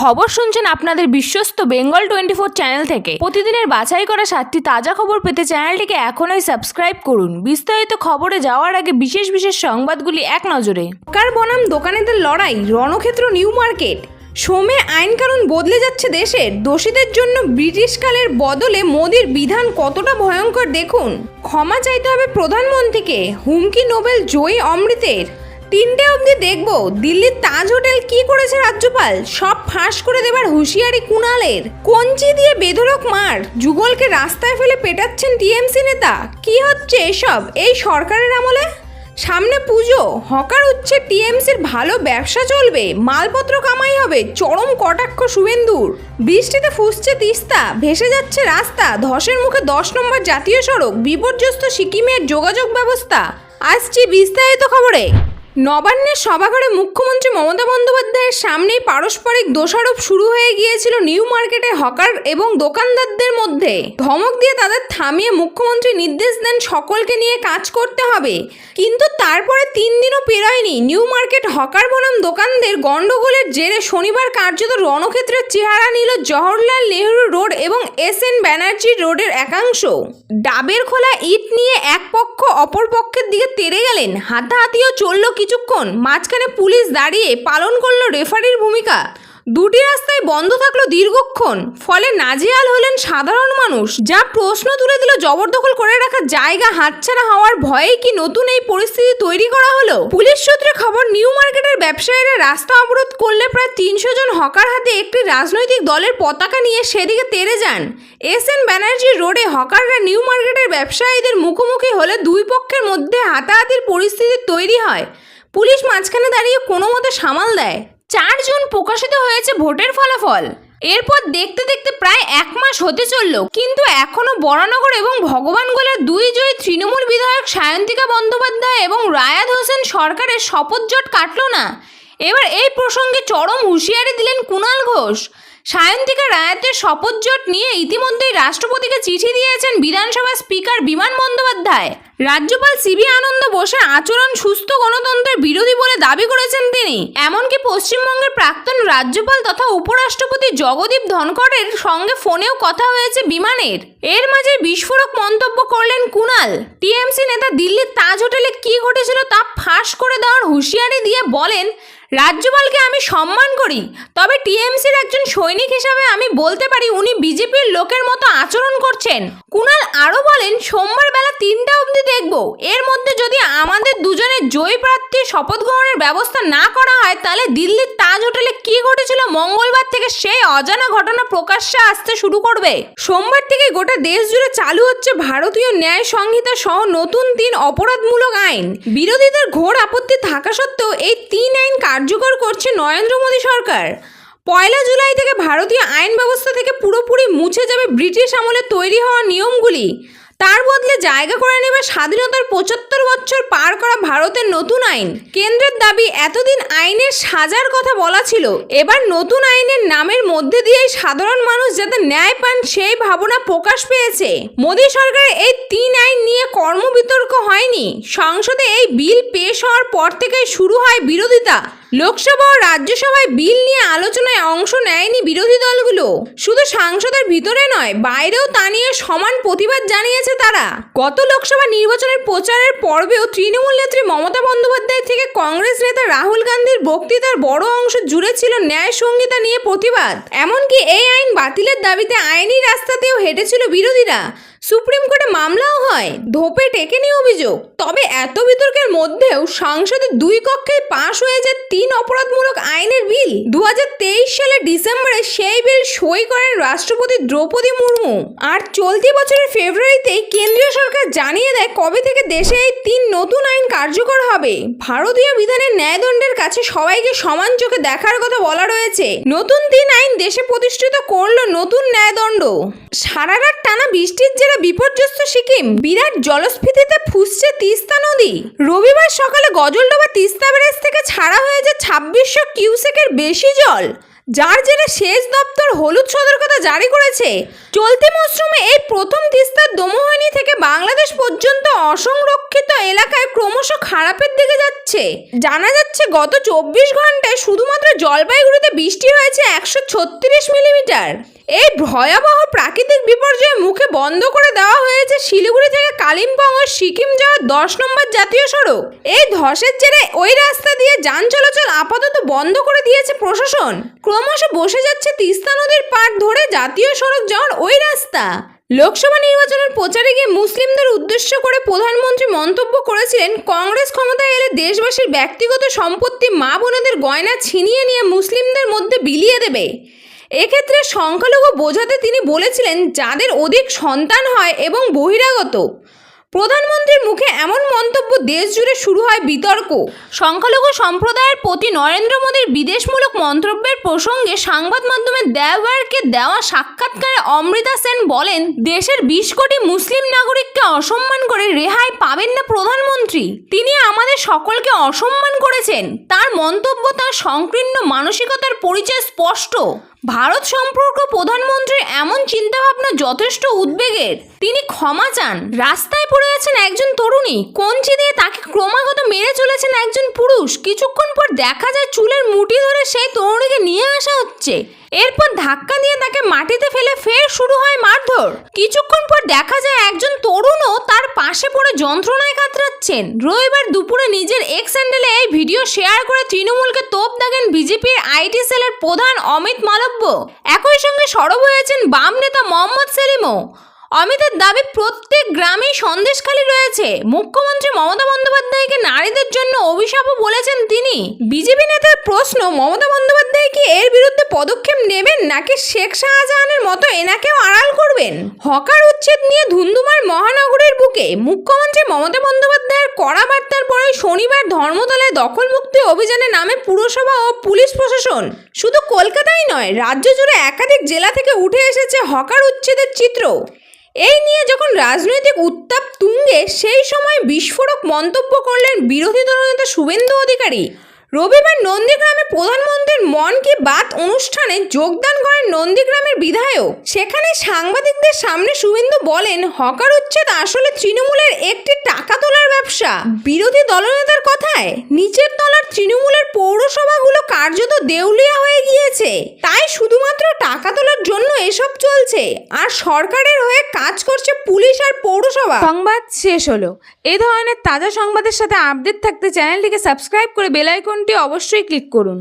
খবর শুনছেন আপনাদের বিশ্বস্ত বেঙ্গল টোয়েন্টি ফোর চ্যানেল থেকে। প্রতিদিনের বাছাই করা সাতটি তাজা খবর পেতে চ্যানেলটিকে এখনই সাবস্ক্রাইব করুন। বিস্তারিত খবরে যাওয়ার আগে বিশেষ বিশেষ সংবাদগুলি এক নজরে। কার বনাম দোকানিদের লড়াই, রণক্ষেত্র নিউ মার্কেট। সোমে আইন কানুন বদলে যাচ্ছে দেশের। দোষীদের জন্য ব্রিটিশকালের বদলে মোদির বিধান কতটা ভয়ঙ্কর দেখুন। ক্ষমা চাইতে হবে প্রধানমন্ত্রীকে। হুমকি নোবেল জয়ী অমৃতের। তিনটে অবধি দেখব। দিল্লির তাজ হোটেল কি করেছে রাজ্যপাল? সব ফাঁস করে দেবার হুঁশিয়ারি কুণালের। কঞ্চি দিয়ে বেধরক মার। যুগলকে রাস্তায় ফেলে পেটাচ্ছেন টিএমসি নেতা। কি হচ্ছে এসব? এই সরকারের আমলে? সামনে পুজো। হকার হচ্ছে টিএমসির ভালো ব্যবসা চলবে। মালপত্র কামাই হবে। চরম কটাক্ষ শুভেন্দুর। বৃষ্টিতে ফুসছে তিস্তা। ভেসে যাচ্ছে রাস্তা। ধসের মুখে দশ নম্বর জাতীয় সড়ক। বিপর্যস্ত সিকিমের যোগাযোগ ব্যবস্থা। আসছি বিস্তারিত খবরে। নবান্নের সভাঘরে মুখ্যমন্ত্রী মমতা বন্দ্যোপাধ্যায়ের সামনেই পারস্পরিক দোষারোপ শুরু হয়ে গিয়েছিল নিউ মার্কেটে হকার এবং দোকানদারদের মধ্যে। ধমক দিয়ে তাদের থামিয়ে মুখ্যমন্ত্রী নির্দেশ দেন সকলকে নিয়ে কাজ করতে হবে। কিন্তু তারপরে তিন দিনও পেরোয়নি নিউ মার্কেট হকার বনাম দোকানদের গন্ডগোলের জেরে শনিবার কার্যত রণক্ষেত্রের চেহারা নিল জওহরলাল নেহরু রোড এবং এস এন ব্যানার্জি রোডের একাংশ। ডাবের খোলা ইট নিয়ে এক পক্ষ অপর পক্ষের দিকে তেড়ে গেলেন। হাতাহাতিও চলল কিছুক্ষণ। মাঝখানে পুলিশ দাঁড়িয়ে পালন করল রেফারির ভূমিকা? দুটি রাস্তায় বন্ধ থাকল দীর্ঘক্ষণ। ফলে নাজেহাল হলেন সাধারণ মানুষ, যা প্রশ্ন তুলে দিল জবরদখল করে রাখা জায়গা হাতছাড়া হওয়ার ভয়েই কি নতুন এই পরিস্থিতি তৈরি করা হলো? পুলিশ সূত্রে খবর, নিউ মার্কেটের ব্যবসায়ীরা রাস্তা অবরোধ করলে প্রায় তিনশো জন হকার হাতে একটি রাজনৈতিক দলের পতাকা নিয়ে সেদিকে তেড়ে যান। এস এন ব্যানার্জি রোডে হকাররা নিউ মার্কেটের ব্যবসায়ীদের মুখোমুখি হলে দুই পক্ষের মধ্যে হাতাহাতির পরিস্থিতি তৈরি হয়। পুলিশ মাঝখানে দাঁড়িয়ে কোনো মতে সামাল দেয়। চার জুন প্রকাশিত হয়েছে ভোটের ফলাফল। এরপর দেখতে দেখতে প্রায় এক মাস হতে চলল, কিন্তু এখনও বরানগর এবং ভগবানগোলের দুই জয়ী তৃণমূল বিধায়ক সায়ন্তিকা বন্দ্যোপাধ্যায় এবং রায়াত হোসেন সরকারের শপথ জট কাটল না। এবার এই প্রসঙ্গে চরম হুঁশিয়ারি দিলেন কুণাল ঘোষ। সায়ন্তিকা রায়াতের শপথ জট নিয়ে ইতিমধ্যেই রাষ্ট্রপতিকে চিঠি দিয়েছেন বিধানসভা স্পিকার বিমান বন্দ্যোপাধ্যায়। রাজ্যপাল সিবি আনন্দ বোসের আচরণ সুস্থ গণতন্ত্রের বিরোধী বলে দাবি করেছেন তিনি। এমনকি পশ্চিমবঙ্গের প্রাক্তন রাজ্যপাল তথা উপরাষ্ট্রপতি জগদীপ ধনখড়ের সঙ্গে ফোনেও কথা হয়েছে বিমানের। এর মাঝে বিস্ফোরক মন্তব্য করলেন কুণাল। টিএমসি নেতা দিল্লির তাজ হোটেলে কি ঘটেছিল তা ফাঁস করে দেওয়ার হুঁশিয়ারি দিয়ে বলেন, রাজ্যপালকে আমি সম্মান করি, তবে টিএমসির একজন সৈনিক হিসাবে আমি বলতে পারি উনি বিজেপির লোকের মতো আচরণ করছেন। কুনাল আরও বলেন, সোমবার বেলা তিনটা অবধি দেখব। এর মধ্যে যদি আমাদের দুজনের জয়ী প্রার্থীর শপথ গ্রহণের ব্যবস্থা না করা হয়, তাহলে দিল্লির তাজ হোটেলে কি ঘটেছিল মঙ্গলবার থেকে সেই অজানা ঘটনা প্রকাশ্যে আসতে শুরু করবে। সোমবার থেকে গোটা দেশ জুড়ে চালু হচ্ছে ভারতীয় ন্যায় সংহিতা সহ নতুন তিন অপরাধমূলক আইন। বিরোধীদের ঘোর আপত্তি থাকা সত্ত্বেও এই তিন আইন কার্যকর করছে নরেন্দ্র মোদী সরকার। পয়লা জুলাই থেকে ভারতীয় আইন ব্যবস্থা থেকে পুরোপুরি মুছে যাবে ব্রিটিশ আমলে তৈরি হওয়া নিয়মগুলি। তার বদলে জায়গা করে নেবে স্বাধীনতার পঁচাত্তর বছর পার করা ভারতের নতুন আইন। কেন্দ্রের দাবি, এতদিন আইনের সাজার কথা বলা ছিল, এবার নতুন আইনের নামের মধ্যে দিয়েই সাধারণ মানুষ যাতে ন্যায় পান সেই ভাবনা প্রকাশ পেয়েছে। মোদী সরকারের এই তিন আইন নিয়ে কর্মবিতর্ক হয়নি। সংসদে এই বিল পেশ হওয়ার পর থেকেই শুরু হয় বিরোধিতা। লোকসভা ও রাজ্যসভায় বিল নিয়ে আলোচনায় অংশ নেয়নি বিরোধী দলগুলো। শুধু সাংসদের ভিতরে নয়, বাইরেও তা নিয়ে সমান প্রতিবাদ জানিয়েছে তারা। গত লোকসভা নির্বাচনের প্রচারের পর্বেও তৃণমূল নেত্রী মমতা বন্দ্যোপাধ্যায় থেকে কংগ্রেস নেতা রাহুল গান্ধীর বক্তৃতার বড় অংশ জুড়ে ছিল ন্যায় সংহিতা নিয়ে প্রতিবাদ। এমনকি এই আইন বাতিলের দাবিতে আইনি রাস্তাতেও হেঁটেছিল বিরোধীরা। সুপ্রিম কোর্টে মামলাও হয়, ধোপে টেকেনি অভিযোগ। তবে এত বিতর্কের মধ্যেও সংসদে দুই কক্ষেই পাশ হয়েছে তিন অপরাধমূলক আইনের বিল দু সালের ডিসেম্বরে সেই বিল সই করেন রাষ্ট্রপতি দ্রৌপদী মুর্মু। আর চলতি বছরের ফেব্রুয়ারিতেই কেন্দ্রীয় সরকার জানিয়ে দেয় কবে থেকে দেশে এই তিন নতুন আইন কার্যকর হবে। ভারতীয় বিধানের ন্যায়দণ্ডের কাছে সবাইকে সমান চোখে দেখার কথা বলা রয়েছে। নতুন তিন আইন দেশে প্রতিষ্ঠিত করল নতুন ন্যায়দণ্ড। সারা রাত টানা বৃষ্টির জেরে বিপর্যস্ত সিকিম, বিরাট জলস্ফীতিতে ফুসছে তিস্তা নদী। রবিবার সকালে গজলডোবা তিস্তা ব্যারেজ থেকে ছাড়া হয়েছে ছাব্বিশশো কিউসেকের বেশি জল, যার জেরে সেচ দপ্তর হলুদ সতর্কতা জারি করেছে। চলতি মরশুমে এই প্রথম তিস্তার দমোহনী থেকে বাংলাদেশ পর্যন্ত অসংরক্ষিত এলাকায় ক্রমশ খারাপের দিকে যাচ্ছে। জানা যাচ্ছে, গত চব্বিশ ঘন্টায় শুধুমাত্র জলপাইগুড়িতে বৃষ্টি হয়েছে একশো ছত্রিশ মিলিমিটার। এই ভয়াবহ প্রাকৃতিক বিপর্যয়ের মুখে বন্ধ করে দেওয়া হয়েছে শিলিগুড়ি থেকে কালিম্পং ও সিকিম যাওয়ার দশ নম্বর জাতীয় সড়ক। এই ধসের জেরে ওই রাস্তা দিয়ে যান চলাচল আপাতত বন্ধ করে দিয়েছে প্রশাসন। ক্রমশ বসে যাচ্ছে তিস্তা নদীর পাড় ধরে জাতীয় সড়ক যাওয়ার ওই রাস্তা। লোকসভা নির্বাচনের প্রচারে গিয়ে মুসলিমদের উদ্দেশ্য করে প্রধানমন্ত্রী মন্তব্য করেছিলেন, কংগ্রেস ক্ষমতায় এলে দেশবাসীর ব্যক্তিগত সম্পত্তি মা বোনেদের গয়না ছিনিয়ে নিয়ে মুসলিমদের মধ্যে বিলিয়ে দেবে। এক্ষেত্রে সংখ্যালঘু বোঝাতে তিনি বলেছিলেন, যাদের অধিক সন্তান হয় এবং বহিরাগত, প্রধানমন্ত্রীর মুখে এমন মন্তব্য দেশ জুড়ে শুরু হয় বিতর্ক। সংখ্যালঘু সম্প্রদায়ের প্রতি নরেন্দ্র মোদীর বিদেশমূলক মন্তব্যের প্রসঙ্গে সংবাদ মাধ্যমে দেওয়ারকে দেওয়া সাক্ষাৎকারে অমৃতা সেন বলেন, দেশের বিশ কোটি মুসলিম নাগরিককে অসম্মান করে রেহাই পাবেন না প্রধানমন্ত্রী। তিনি আমাদের সকলকে অসম্মান করেছেন। তার মন্তব্য তার সংকীর্ণ মানসিকতার পরিচয় স্পষ্ট। ভারত সম্পর্ক প্রধানমন্ত্রীর এমন চিন্তাভাবনা যথেষ্ট উদ্বেগের। তিনি ক্ষমা চান। রাস্তায় পড়ে আছেন একজন তরুণী। কঞ্চি দিয়ে তাকে ক্রমাগত মেরে চলেছেন একজন পুরুষ। কিছুক্ষণ পর দেখা যায় চুলের মুটি ধরে সেই তরুণীকে নিয়ে আসা হচ্ছে। এরপর ধাক্কা দিয়ে তাকে মাটিতে ফেলে ফের শুরু হয় মারধর কিছুক্ষণ পর দেখা যায় একজন তরুণও তার পাশে পড়ে যন্ত্রণায় কাতরাচ্ছেন। রবিবার দুপুরে নিজের এক্স হ্যান্ডেলে এই ভিডিও শেয়ার করে তৃণমূলকে তোপ দাগেন বিজেপির আইটি সেলের প্রধান অমিত মালব্য। একই সঙ্গে সরব হয়েছেন বাম নেতা মোহাম্মদ সেলিমও। অমিতের দাবি প্রত্যেক গ্রামেই সন্দেশখালি রয়েছে। মুখ্যমন্ত্রী মমতা বন্দ্যোপাধ্যায়কে নারীদের জন্য অভিশাপও বলেছেন তিনি। বিজেপি নেতার প্রশ্ন, মমতা বন্দ্যোপাধ্যায় কি এর বিরুদ্ধে পদক্ষেপ নেবেন নাকি শেখ শাহজাহানের মতো এনাকেও আড়াল করবেন? হকার উচ্ছেদ নিয়ে ধুন্ধুমার মহানগরের বুকে। মুখ্যমন্ত্রী মমতা বন্দ্যোপাধ্যায়ের কড়া বার্তার পরে শনিবার ধর্মতলায় দখলমুক্তি অভিযানে নামে পুরসভা ও পুলিশ প্রশাসন। শুধু কলকাতাই নয়, রাজ্য জুড়ে একাধিক জেলা থেকে উঠে এসেছে হকার উচ্ছেদের চিত্র। এই নিয়ে যখন রাজনৈতিক উত্তাপ তুঙ্গে, সেই সময় বিস্ফোরক মন্তব্য করলেন বিরোধী দলনেতা শুভেন্দু অধিকারী। রবিবার নন্দীগ্রামে প্রধানমন্ত্রীর মন কি বাত অনুষ্ঠানে যোগদান করেন নন্দীগ্রামের বিধায়ক। সেখানে সাংবাদিকদের সামনে শুভেন্দু বলেন, হকার উচ্ছেদ আসলে তৃণমূলের একটি টাকা তোলার ব্যবসা। বিরোধী দলনেতার কথায়, নিচের তলার তৃণমূলের পৌরসভাগুলো কার্যত দেউলিয়া হয়ে গিয়েছে। টাকা তোলার জন্য এসব চলছে। আর সরকারের হয়ে কাজ করছে পুলিশ আর পৌরসভা। সংবাদ শেষ হলো। এ ধরনের তাজা সংবাদের সাথে আপডেট থাকতে চ্যানেলটিকে সাবস্ক্রাইব করে বেল আইকনটি অবশ্যই ক্লিক করুন।